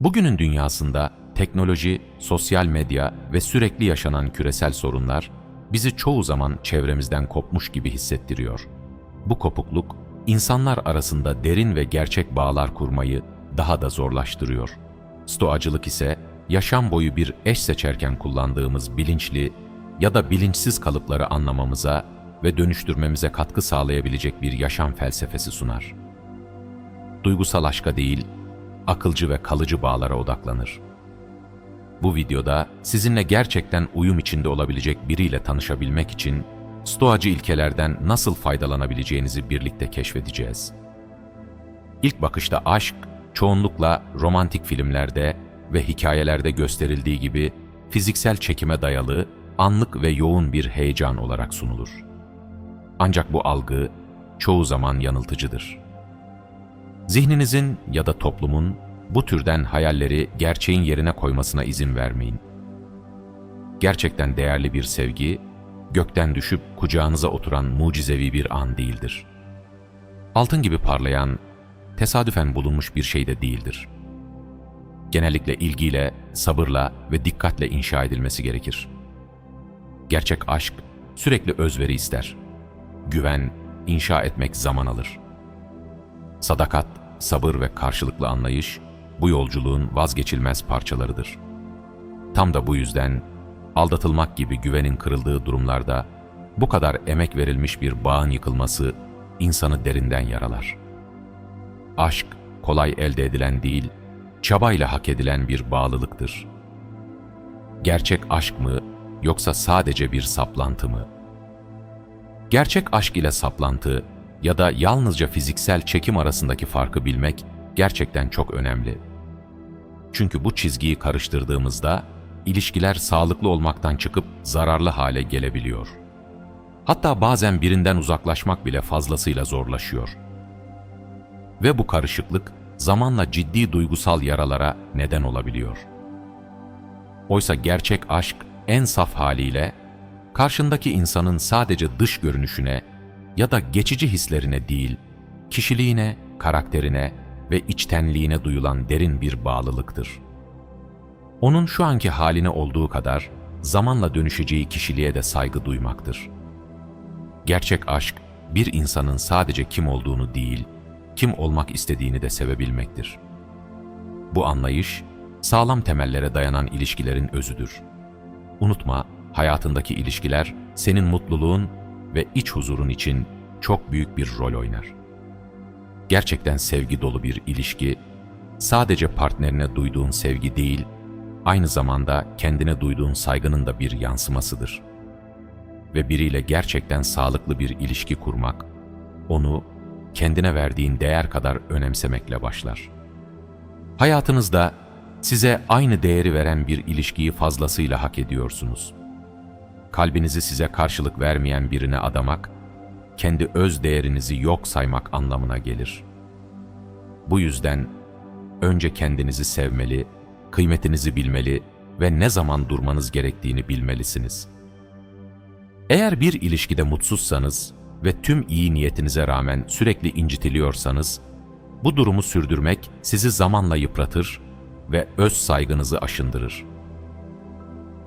Bugünün dünyasında teknoloji, sosyal medya ve sürekli yaşanan küresel sorunlar bizi çoğu zaman çevremizden kopmuş gibi hissettiriyor. Bu kopukluk insanlar arasında derin ve gerçek bağlar kurmayı daha da zorlaştırıyor. Stoacılık ise yaşam boyu bir eş seçerken kullandığımız bilinçli ya da bilinçsiz kalıpları anlamamıza ve dönüştürmemize katkı sağlayabilecek bir yaşam felsefesi sunar. Duygusal aşka değil, akılcı ve kalıcı bağlara odaklanır. Bu videoda sizinle gerçekten uyum içinde olabilecek biriyle tanışabilmek için stoacı ilkelerden nasıl faydalanabileceğinizi birlikte keşfedeceğiz. İlk bakışta aşk, çoğunlukla romantik filmlerde ve hikayelerde gösterildiği gibi fiziksel çekime dayalı, anlık ve yoğun bir heyecan olarak sunulur. Ancak bu algı çoğu zaman yanıltıcıdır. Zihninizin ya da toplumun bu türden hayalleri gerçeğin yerine koymasına izin vermeyin. Gerçekten değerli bir sevgi, gökten düşüp kucağınıza oturan mucizevi bir an değildir. Altın gibi parlayan, tesadüfen bulunmuş bir şey de değildir. Genellikle ilgiyle, sabırla ve dikkatle inşa edilmesi gerekir. Gerçek aşk sürekli özveri ister. Güven, inşa etmek zaman alır. Sadakat, sabır ve karşılıklı anlayış bu yolculuğun vazgeçilmez parçalarıdır. Tam da bu yüzden aldatılmak gibi güvenin kırıldığı durumlarda bu kadar emek verilmiş bir bağın yıkılması insanı derinden yaralar. Aşk kolay elde edilen değil, çabayla hak edilen bir bağlılıktır. Gerçek aşk mı yoksa sadece bir saplantı mı? Gerçek aşk ile saplantı ya da yalnızca fiziksel çekim arasındaki farkı bilmek gerçekten çok önemli. Çünkü bu çizgiyi karıştırdığımızda ilişkiler sağlıklı olmaktan çıkıp zararlı hale gelebiliyor. Hatta bazen birinden uzaklaşmak bile fazlasıyla zorlaşıyor. Ve bu karışıklık zamanla ciddi duygusal yaralara neden olabiliyor. Oysa gerçek aşk en saf haliyle karşındaki insanın sadece dış görünüşüne ya da geçici hislerine değil, kişiliğine, karakterine ve içtenliğine duyulan derin bir bağlılıktır. Onun şu anki haline olduğu kadar zamanla dönüşeceği kişiliğe de saygı duymaktır. Gerçek aşk, bir insanın sadece kim olduğunu değil, kim olmak istediğini de sevebilmektir. Bu anlayış, sağlam temellere dayanan ilişkilerin özüdür. Unutma, hayatındaki ilişkiler senin mutluluğun ve iç huzurun için çok büyük bir rol oynar. Gerçekten sevgi dolu bir ilişki, sadece partnerine duyduğun sevgi değil, aynı zamanda kendine duyduğun saygının da bir yansımasıdır. Ve biriyle gerçekten sağlıklı bir ilişki kurmak, onu kendine verdiğin değer kadar önemsemekle başlar. Hayatınızda size aynı değeri veren bir ilişkiyi fazlasıyla hak ediyorsunuz. Kalbinizi size karşılık vermeyen birine adamak, kendi öz değerinizi yok saymak anlamına gelir. Bu yüzden önce kendinizi sevmeli, kıymetinizi bilmeli ve ne zaman durmanız gerektiğini bilmelisiniz. Eğer bir ilişkide mutsuzsanız ve tüm iyi niyetinize rağmen sürekli incitiliyorsanız, bu durumu sürdürmek sizi zamanla yıpratır ve öz saygınızı aşındırır.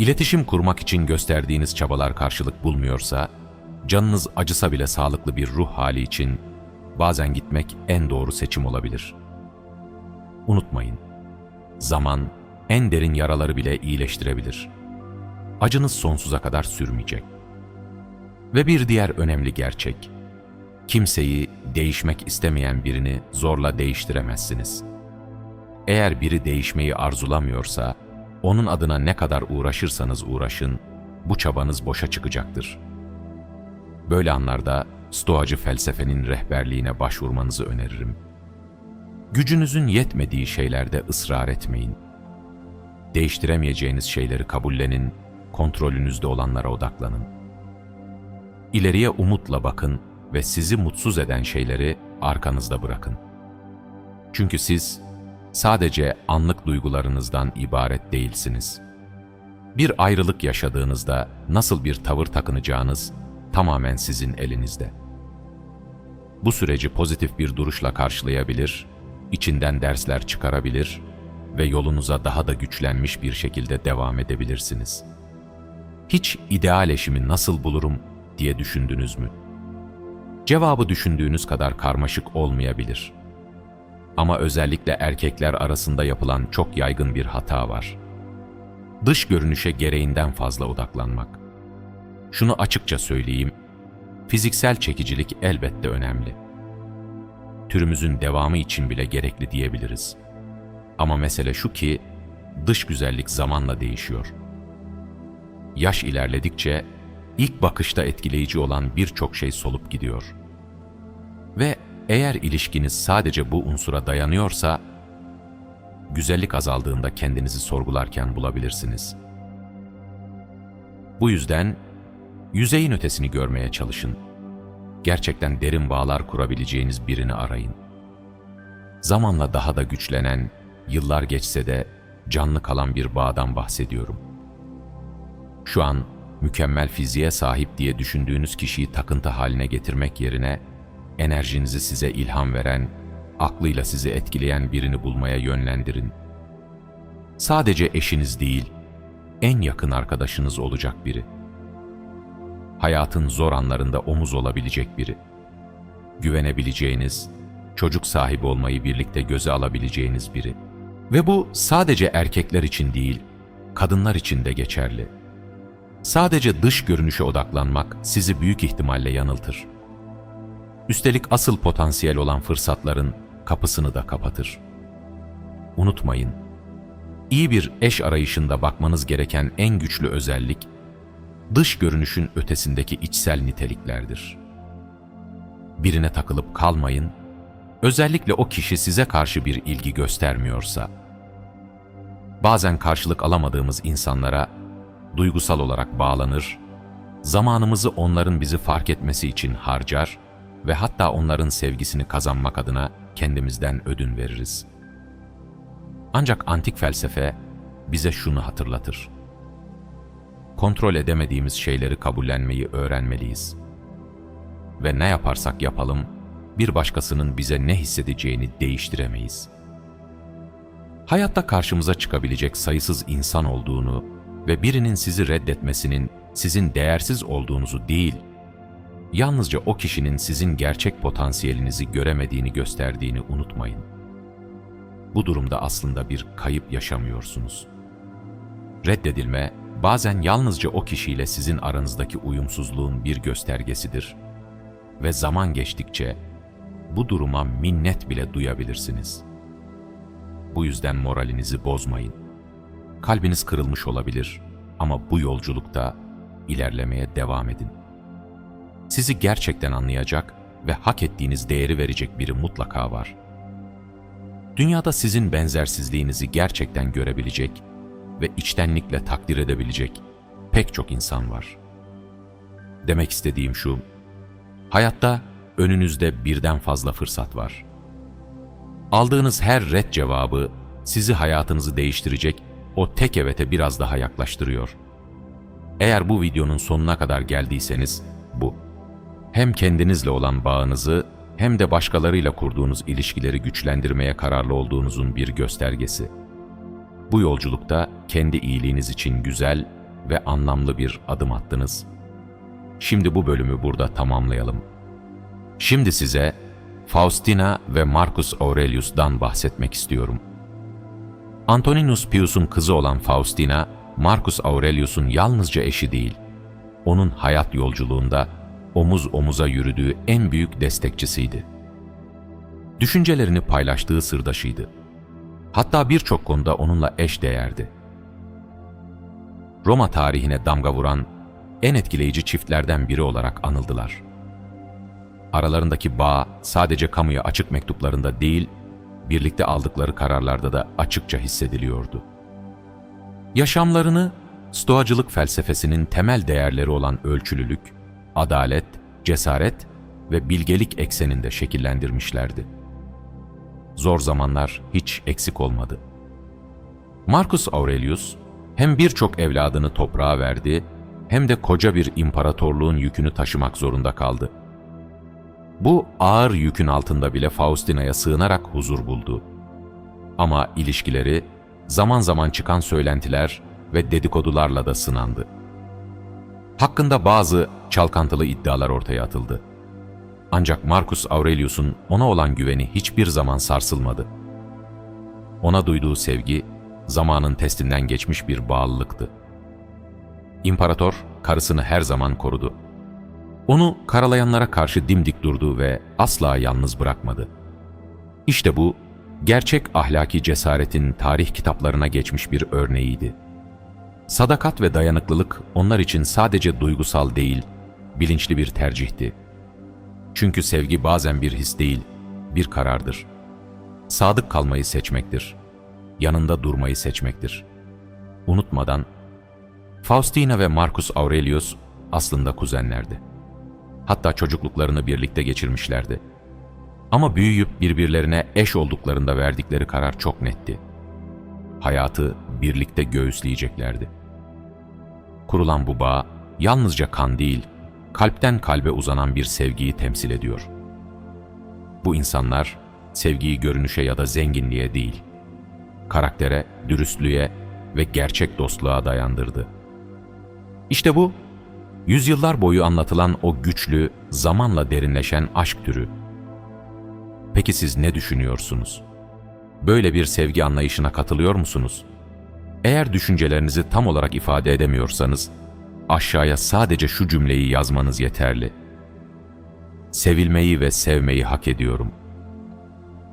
İletişim kurmak için gösterdiğiniz çabalar karşılık bulmuyorsa, canınız acısa bile sağlıklı bir ruh hali için bazen gitmek en doğru seçim olabilir. Unutmayın, zaman en derin yaraları bile iyileştirebilir. Acınız sonsuza kadar sürmeyecek. Ve bir diğer önemli gerçek, kimseyi değişmek istemeyen birini zorla değiştiremezsiniz. Eğer biri değişmeyi arzulamıyorsa, onun adına ne kadar uğraşırsanız uğraşın, bu çabanız boşa çıkacaktır. Böyle anlarda stoacı felsefenin rehberliğine başvurmanızı öneririm. Gücünüzün yetmediği şeylerde ısrar etmeyin. Değiştiremeyeceğiniz şeyleri kabullenin, kontrolünüzde olanlara odaklanın. İleriye umutla bakın ve sizi mutsuz eden şeyleri arkanızda bırakın. Çünkü siz sadece anlık duygularınızdan ibaret değilsiniz. Bir ayrılık yaşadığınızda nasıl bir tavır takınacağınız tamamen sizin elinizde. Bu süreci pozitif bir duruşla karşılayabilir, içinden dersler çıkarabilir ve yolunuza daha da güçlenmiş bir şekilde devam edebilirsiniz. Hiç ideal eşimi nasıl bulurum diye düşündünüz mü? Cevabı düşündüğünüz kadar karmaşık olmayabilir. Ama özellikle erkekler arasında yapılan çok yaygın bir hata var. Dış görünüşe gereğinden fazla odaklanmak. Şunu açıkça söyleyeyim, fiziksel çekicilik elbette önemli. Türümüzün devamı için bile gerekli diyebiliriz. Ama mesele şu ki, dış güzellik zamanla değişiyor. Yaş ilerledikçe, ilk bakışta etkileyici olan birçok şey solup gidiyor. Ve eğer ilişkiniz sadece bu unsura dayanıyorsa, güzellik azaldığında kendinizi sorgularken bulabilirsiniz. Bu yüzden yüzeyin ötesini görmeye çalışın. Gerçekten derin bağlar kurabileceğiniz birini arayın. Zamanla daha da güçlenen, yıllar geçse de canlı kalan bir bağdan bahsediyorum. Şu an mükemmel fiziğe sahip diye düşündüğünüz kişiyi takıntı haline getirmek yerine enerjinizi size ilham veren, aklıyla sizi etkileyen birini bulmaya yönlendirin. Sadece eşiniz değil, en yakın arkadaşınız olacak biri. Hayatın zor anlarında omuz olabilecek biri. Güvenebileceğiniz, çocuk sahibi olmayı birlikte göze alabileceğiniz biri. Ve bu sadece erkekler için değil, kadınlar için de geçerli. Sadece dış görünüşe odaklanmak sizi büyük ihtimalle yanıltır. Üstelik asıl potansiyel olan fırsatların kapısını da kapatır. Unutmayın, iyi bir eş arayışında bakmanız gereken en güçlü özellik, dış görünüşün ötesindeki içsel niteliklerdir. Birine takılıp kalmayın, özellikle o kişi size karşı bir ilgi göstermiyorsa. Bazen karşılık alamadığımız insanlara duygusal olarak bağlanır, zamanımızı onların bizi fark etmesi için harcar ve hatta onların sevgisini kazanmak adına kendimizden ödün veririz. Ancak antik felsefe bize şunu hatırlatır. Kontrol edemediğimiz şeyleri kabullenmeyi öğrenmeliyiz. Ve ne yaparsak yapalım, bir başkasının bize ne hissedeceğini değiştiremeyiz. Hayatta karşımıza çıkabilecek sayısız insan olduğunu ve birinin sizi reddetmesinin sizin değersiz olduğunuzu değil, yalnızca o kişinin sizin gerçek potansiyelinizi göremediğini gösterdiğini unutmayın. Bu durumda aslında bir kayıp yaşamıyorsunuz. Reddedilme, bazen yalnızca o kişiyle sizin aranızdaki uyumsuzluğun bir göstergesidir. Ve zaman geçtikçe bu duruma minnet bile duyabilirsiniz. Bu yüzden moralinizi bozmayın. Kalbiniz kırılmış olabilir ama bu yolculukta ilerlemeye devam edin. Sizi gerçekten anlayacak ve hak ettiğiniz değeri verecek biri mutlaka var. Dünyada sizin benzersizliğinizi gerçekten görebilecek ve içtenlikle takdir edebilecek pek çok insan var. Demek istediğim şu, hayatta önünüzde birden fazla fırsat var. Aldığınız her red cevabı sizi hayatınızı değiştirecek o tek evete biraz daha yaklaştırıyor. Eğer bu videonun sonuna kadar geldiyseniz bu. Hem kendinizle olan bağınızı hem de başkalarıyla kurduğunuz ilişkileri güçlendirmeye kararlı olduğunuzun bir göstergesi. Bu yolculukta kendi iyiliğiniz için güzel ve anlamlı bir adım attınız. Şimdi bu bölümü burada tamamlayalım. Şimdi size Faustina ve Marcus Aurelius'dan bahsetmek istiyorum. Antoninus Pius'un kızı olan Faustina, Marcus Aurelius'un yalnızca eşi değil, onun hayat yolculuğunda omuz omuza yürüdüğü en büyük destekçisiydi. Düşüncelerini paylaştığı sırdaşıydı. Hatta birçok konuda onunla eş değerdi. Roma tarihine damga vuran en etkileyici çiftlerden biri olarak anıldılar. Aralarındaki bağ sadece kamuya açık mektuplarında değil, birlikte aldıkları kararlarda da açıkça hissediliyordu. Yaşamlarını Stoacılık felsefesinin temel değerleri olan ölçülülük, adalet, cesaret ve bilgelik ekseninde şekillendirmişlerdi. Zor zamanlar hiç eksik olmadı. Marcus Aurelius hem birçok evladını toprağa verdi hem de koca bir imparatorluğun yükünü taşımak zorunda kaldı. Bu ağır yükün altında bile Faustina'ya sığınarak huzur buldu. Ama ilişkileri zaman zaman çıkan söylentiler ve dedikodularla da sınandı. Hakkında bazı çalkantılı iddialar ortaya atıldı. Ancak Marcus Aurelius'un ona olan güveni hiçbir zaman sarsılmadı. Ona duyduğu sevgi, zamanın testinden geçmiş bir bağlılıktı. İmparator, karısını her zaman korudu. Onu karalayanlara karşı dimdik durdu ve asla yalnız bırakmadı. İşte bu, gerçek ahlaki cesaretin tarih kitaplarına geçmiş bir örneğiydi. Sadakat ve dayanıklılık onlar için sadece duygusal değil, bilinçli bir tercihti. Çünkü sevgi bazen bir his değil, bir karardır. Sadık kalmayı seçmektir. Yanında durmayı seçmektir. Unutmadan, Faustina ve Marcus Aurelius aslında kuzenlerdi. Hatta çocukluklarını birlikte geçirmişlerdi. Ama büyüyüp birbirlerine eş olduklarında verdikleri karar çok netti. Hayatı birlikte göğüsleyeceklerdi. Kurulan bu bağ yalnızca kan değil, kalpten kalbe uzanan bir sevgiyi temsil ediyor. Bu insanlar sevgiyi görünüşe ya da zenginliğe değil, karaktere, dürüstlüğe ve gerçek dostluğa dayandırdı. İşte bu, yüzyıllar boyu anlatılan o güçlü, zamanla derinleşen aşk türü. Peki siz ne düşünüyorsunuz? Böyle bir sevgi anlayışına katılıyor musunuz? Eğer düşüncelerinizi tam olarak ifade edemiyorsanız, aşağıya sadece şu cümleyi yazmanız yeterli. Sevilmeyi ve sevmeyi hak ediyorum.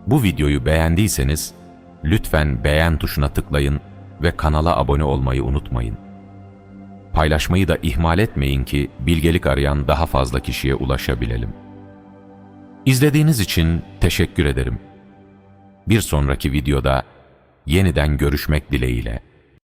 Bu videoyu beğendiyseniz, lütfen beğen tuşuna tıklayın ve kanala abone olmayı unutmayın. Paylaşmayı da ihmal etmeyin ki bilgelik arayan daha fazla kişiye ulaşabilelim. İzlediğiniz için teşekkür ederim. Bir sonraki videoda yeniden görüşmek dileğiyle.